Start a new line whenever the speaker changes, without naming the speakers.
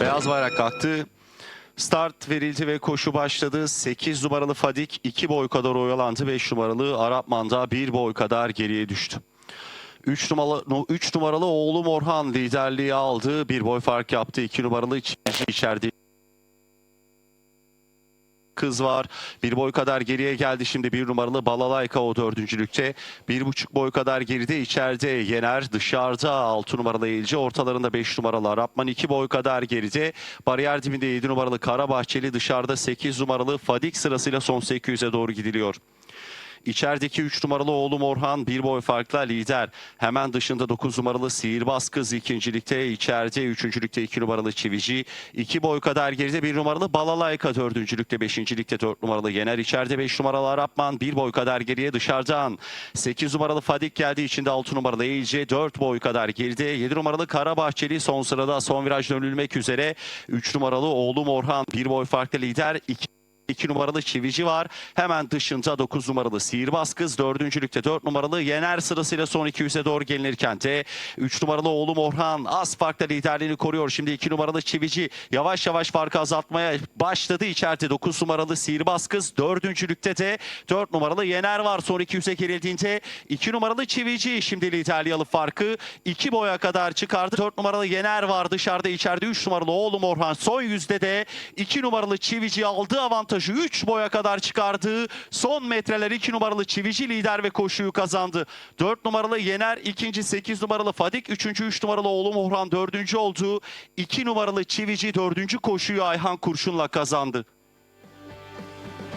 Beyaz bayrak kalktı. Start verildi ve koşu başladı. 8 numaralı Fadik 2 boy kadar oyalandı. 5 numaralı Arap Manda 1 boy kadar geriye düştü. 3 numaralı 3 numaralı oğlum Orhan liderliği aldı. 1 boy fark yaptı. 2 numaralı içeride kız var. Bir boy kadar geriye geldi şimdi bir numaralı Balalayka o dördüncülükte. Bir buçuk boy kadar geride içeride Yener dışarıda altı numaralı Eğilci ortalarında beş numaralı Arapman iki boy kadar geride. Bariyer dibinde yedi numaralı Karabahçeli dışarıda sekiz numaralı Fadik sırasıyla son 800'e doğru gidiliyor. İçerideki 3 numaralı oğlum Orhan bir boy farkla lider. Hemen dışında 9 numaralı Sihirbaz Kız ikincilikte. içeride üçüncülükte 2 numaralı Çivici. 2 boy kadar geride 1 numaralı Balalayka dördüncülükte. Beşincilikte 4 numaralı Yener. içeride 5 numaralı Arapman. 1 boy kadar geriye dışarıdan. 8 numaralı Fadik geldi. içinde 6 numaralı Eğilce. 4 boy kadar geride. 7 numaralı Karabahçeli son sırada son viraj dönülmek üzere. 3 numaralı oğlum Orhan. 1 boy farklı lider. 2 2 numaralı Çivici var. Hemen dışında 9 numaralı Sihirbaz Kız. Dördüncülükte 4 numaralı Yener sırasıyla son 200'e doğru gelinirken de 3 numaralı oğlum Orhan az farkla liderliğini koruyor. Şimdi 2 numaralı Çivici yavaş yavaş farkı azaltmaya başladı. İçeride 9 numaralı Sihirbaz Kız. Dördüncülükte de 4 numaralı Yener var. Son 200'e gerildiğinde 2 numaralı Çivici şimdi liderliği alıp farkı 2 boya kadar çıkardı. 4 numaralı Yener var dışarıda içeride 3 numaralı oğlum Orhan. Son yüzde de 2 numaralı Çivici aldığı avantajı 3 boya kadar çıkardı. Son metreler 2 numaralı Çivici lider ve koşuyu kazandı. 4 numaralı Yener ikinci 8 numaralı Fadik 3. 3 numaralı oğlum Orhan 4. oldu. 2 numaralı Çivici 4. koşuyu Ayhan Kurşun'la kazandı.